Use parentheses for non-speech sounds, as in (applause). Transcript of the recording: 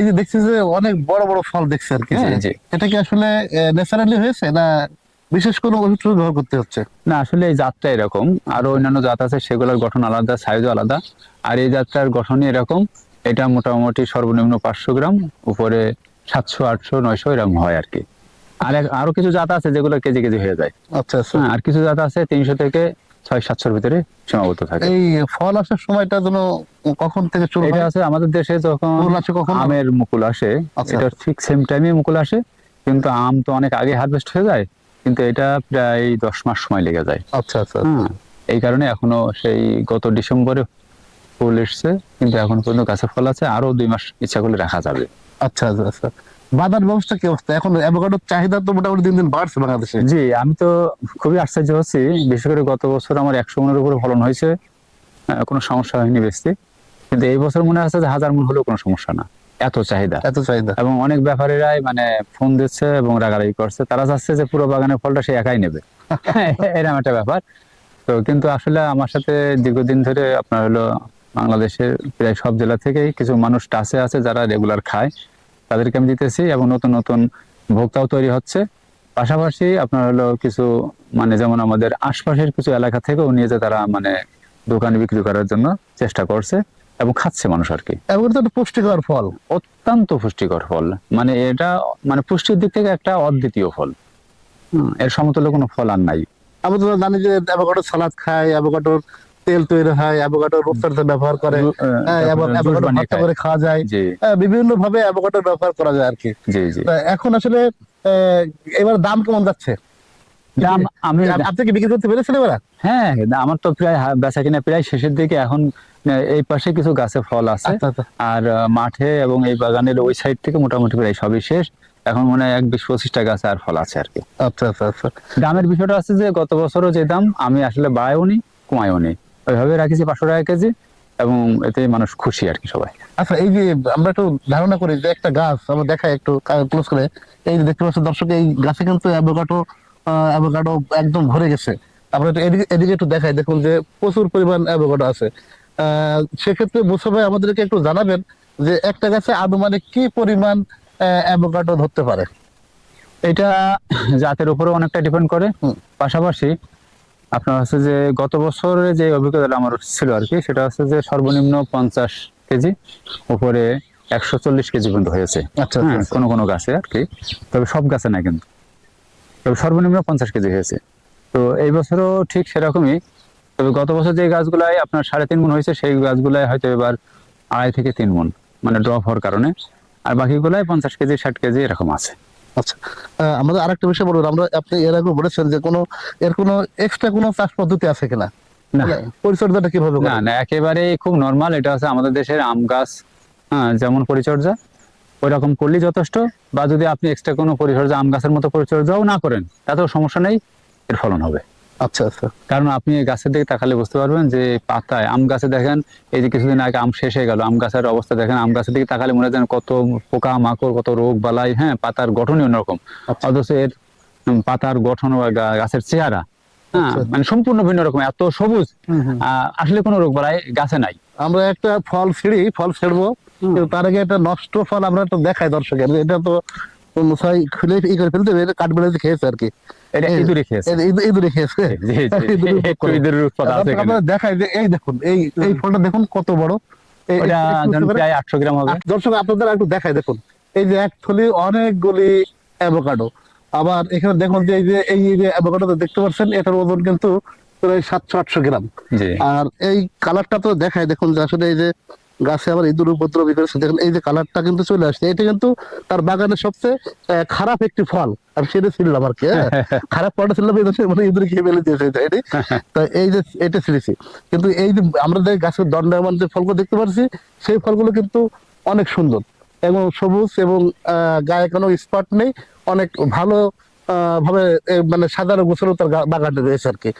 এই যে দেখছি যে অনেক বড় বড় ফল দেখছি আর কি। এটা কি আসলে ন্যাচারালি হয়েছে না বিশেষ কোনো ওষুধ ব্যবহার করতে হচ্ছে? না আসলে এই জাতটা এরকম। আরও অন্যান্য জাত আছে সেগুলোর গঠন আলাদা সাইজও আলাদা। আর এই জাতটার গঠনই এরকম এটা মোটামুটি সর্বনিম্ন পাঁচশো গ্রাম উপরে সাতশো আটশো নয়শো এরকম হয় আর কি। আর আরও কিছু জাত আছে যেগুলো কেজি কেজি হয়ে যায়। আচ্ছা আচ্ছা। হ্যাঁ, আর কিছু জাত আছে তিনশো থেকে ছয় সাতশোর ভিতরে সীমাবদ্ধ থাকে। এই ফল আসার সময়টা যেন কখন থেকে শুরু এটা আছে আমাদের দেশে যখন আসে কখন? আমের মুকুল আসে আচ্ছা। এটা ঠিক সেম টাইমে মুকুল আসে কিন্তু আম তো অনেক আগে হারভেস্ট হয়ে যায় কিন্তু এটা প্রায় দশ মাস সময় লেগে যায়। আচ্ছা আচ্ছা হ্যাঁ এই কারণে এখনও সেই গত ডিসেম্বরে ফুল এসছে কিন্তু এখন পর্যন্ত গাছে ফল আছে আরও দুই মাস ইচ্ছা করলে রাখা যাবে। আচ্ছা আচ্ছা আচ্ছা। বাজার ব্যবস্থা কি অবস্থা? এখন অ্যাভোকাডোর চাহিদা তো মোটামুটি দিন দিন বাড়ছে বাংলাদেশে। জি আমি তো খুবই আশ্চর্য হচ্ছি বিশেষ করে গত বছর আমার একশো মনের উপরে ফলন হয়েছে। কোনো সমস্যা হয়নি বেশি। কিন্তু এই বছর মনে হচ্ছে যে হাজার মন হলেও কোনো সমস্যা না এত চাহিদা। এত চাহিদা। এবং অনেক ব্যাপারীরাই মানে ফোন দিচ্ছে এবং রাগারাগি করছে। তারা চাচ্ছে যে পুরো বাগানের ফলটা সে একাই নেবে। (laughs) এরকম একটা ব্যাপার। তো কিন্তু আসলে আমার সাথে দীর্ঘদিন ধরে আপনার হলো বাংলাদেশের প্রায় সব জেলা থেকেই কিছু মানুষ টাচে আছে যারা রেগুলার খায়। তাদেরকে আমি দিতেছি এবং নতুন নতুন ভোক্তাও তৈরি হচ্ছে। পাশাপাশি আপনার হলো কিছু মানে যেমন আমাদের আশপাশের কিছু এলাকা থেকেও নিয়ে যে তারা মানে দোকানে বিক্রি করার জন্য চেষ্টা করছে এবং খাচ্ছে মানুষ আর কি। একটা পুষ্টিকর ফল। অত্যন্ত পুষ্টিকর ফল। মানে এটা মানে পুষ্টির দিক থেকে একটা অদ্বিতীয় ফল। এর সমতুল্য কোনো ফল আর নাই। আমরা তো জানি যে অ্যাভোকাডো সালাদ খায় অ্যাভোকাডোর তেল তৈরি হয় অ্যাভোকাডো রূপচর্চা ব্যবহার করে। হ্যাঁ, অ্যাভোকাডো ভর্তা করে খাওয়া যায়। জি। বিভিন্ন ভাবে অ্যাভোকাডো ব্যবহার করা যায় আর কি এখন আসলে এবার দাম কেমন যাচ্ছে? দাম আমি আপনি কি বিক্রি করতে পেরেছেন এবার? হ্যাঁ আমার তো প্রায় বেচা কিনা প্রায় শেষের দিকে। এখন এই পাশে কিছু গাছে ফল আছে। আচ্ছা আচ্ছা। আর মাঠে এবং এই বাগানের ওই সাইড থেকে মোটামুটি প্রায় সবই শেষ। এখন মনে হয় এক বিশ পঁচিশটা গাছে আর ফল আছে আর কি আচ্ছা আচ্ছা আচ্ছা। দামের বিষয়টা আছে যে গত বছরও যে দাম আমি আসলে বাড়াইও নি কমাইও নি। ওইভাবে রাখেছি পাঁচশো টাকা কেজি এবং এতে মানুষ খুশি আর কি সবাই। আচ্ছা এই যে আমরা একটু ধারণা করি যে একটা গাছ আমরা দেখাই একটু ক্লোজ করে। এই যে দেখতে পাচ্ছেন দর্শক এই গাছে কিন্তু অ্যাভোকাডো অ্যাভোকাডো একদম ভরে গেছে। আমরা একটু এদিকে এদিকে একটু দেখাই। দেখুন যে প্রচুর পরিমাণ অ্যাভোকাডো আছে। আহ, সেক্ষেত্রে মুসা ভাই আমাদেরকে একটু জানাবেন যে একটা গাছে আনুমানিক কি পরিমাণ অ্যাভোকাডো ধরতে পারে? এটা জাতের উপরে অনেকটা ডিপেন্ড করে। পাশাপাশি আপনার হচ্ছে যে গত বছরে যে অভিজ্ঞতাটা আমার ছিল আর কি সেটা হচ্ছে যে সর্বনিম্ন পঞ্চাশ কেজি উপরে একশো চল্লিশ কেজি পর্যন্ত হয়েছে। আচ্ছা হ্যাঁ, আচ্ছা। কোনো কোনো গাছে আর কি। তবে সব গাছে না কিন্তু। তবে সর্বনিম্ন পঞ্চাশ কেজি হয়েছে। তো এই বছরও ঠিক সেরকমই। তবে গত বছর যে গাছগুলাই আপনার সাড়ে তিন মন হয়েছে সেই গাছগুলাই হয়তো এবার আড়াই থেকে তিন মন মানে ড্রপ হওয়ার কারণে। আর বাকিগুলাই পঞ্চাশ কেজি ষাট কেজি এরকম আছে। আচ্ছা আমাদের আরেকটা বিষয় বলুন আমরা আপনি এর আগে বলেছেন যে কোনো এর কোনো এক্সট্রা কোনো চাষ পদ্ধতি আছে কিনা? না। পরিচর্যাটা কীভাবে না না একেবারে খুব নর্মাল এটা হচ্ছে আমাদের দেশের আম গাছ হ্যাঁ যেমন পরিচর্যা ওই রকম করলেই যথেষ্ট বা যদি আপনি এক্সট্রা কোনো পরিচর্যা আম গাছের মতো পরিচর্যাও না করেন তাতেও সমস্যা নেই এর ফলন হবে। আচ্ছা আচ্ছা। কারণ আপনি এই গাছের দিকে তাকালে বুঝতে পারবেন যে পাতায় আম গাছে দেখেন এই যে কিছুদিন আগে আম শেষ হয়ে গেল আম গাছের অবস্থা দেখেন আম গাছের দিকে তাকালে মনে হয় কত পোকা মাকড় কত রোগ বালাই হ্যাঁ পাতার গঠনই অন্যরকম। আচ্ছা। অথচ এর পাতার গঠন গাছের চেহারা হ্যাঁ আচ্ছা। মানে সম্পূর্ণ ভিন্ন রকম এত সবুজ আসলে কোনো রোগ বালাই গাছে নাই। আমরা একটা ফল ছিঁড়ি ফল ছিঁড়বো তার আগে একটা নষ্ট ফল আমরা দেখাই দর্শকের এটা তো খুলে ই করে ফেলতে কাঠবেড়াতে খেয়েছে আর কি। এটা এই- ইঁদুরে খেয়েছে। ইঁদুরে খেয়েছে। (laughs) ইঁদুরের আছে। যে এই দেখুন এই এই ফলটা দেখুন কত বড়। এই- ওটা এই- ধরুন প্রায় আটশো গ্রাম হবে। দর্শক আপনাদের একটু দেখাই দেখুন। এই যে এক থলি অনেকগুলি অ্যাভোকাডো আবার এখানে দেখুন যে এই যে এই যে অ্যাভোকাডো দেখতে পাচ্ছেন এটার ওজন কিন্তু প্রায় সাতশো আটশো গ্রাম। আর এই কালারটা তো দেখায় দেখুন যে আসলে এই যে গাছে আবার ইঁদুর উপদ্রব করেছে দেখুন এই যে কালারটা কিন্তু চলে আসছে। এটা কিন্তু তার বাগানের সবচেয়ে খারাপ একটি ফল। আমি সেটা ছিলাম আর কি। খারাপ ফলটা ছিলাম মানে ইঁদুর খেয়ে ফেলে দিয়েছে এটি। (laughs) তো এই যে এটা ছিঁড়েছি। কিন্তু এই যে আমরা যে গাছের দণ্ডায়মান যে ফলগুলো দেখতে পাচ্ছি সেই ফলগুলো কিন্তু অনেক সুন্দর। এবং সবুজ এবং আহ, গায়ে কোনো স্পট নেই। অনেক ভালো আহ, ভাবে মানে সাধারণ গোছানো তার বাগানটা রয়েছে আর কি।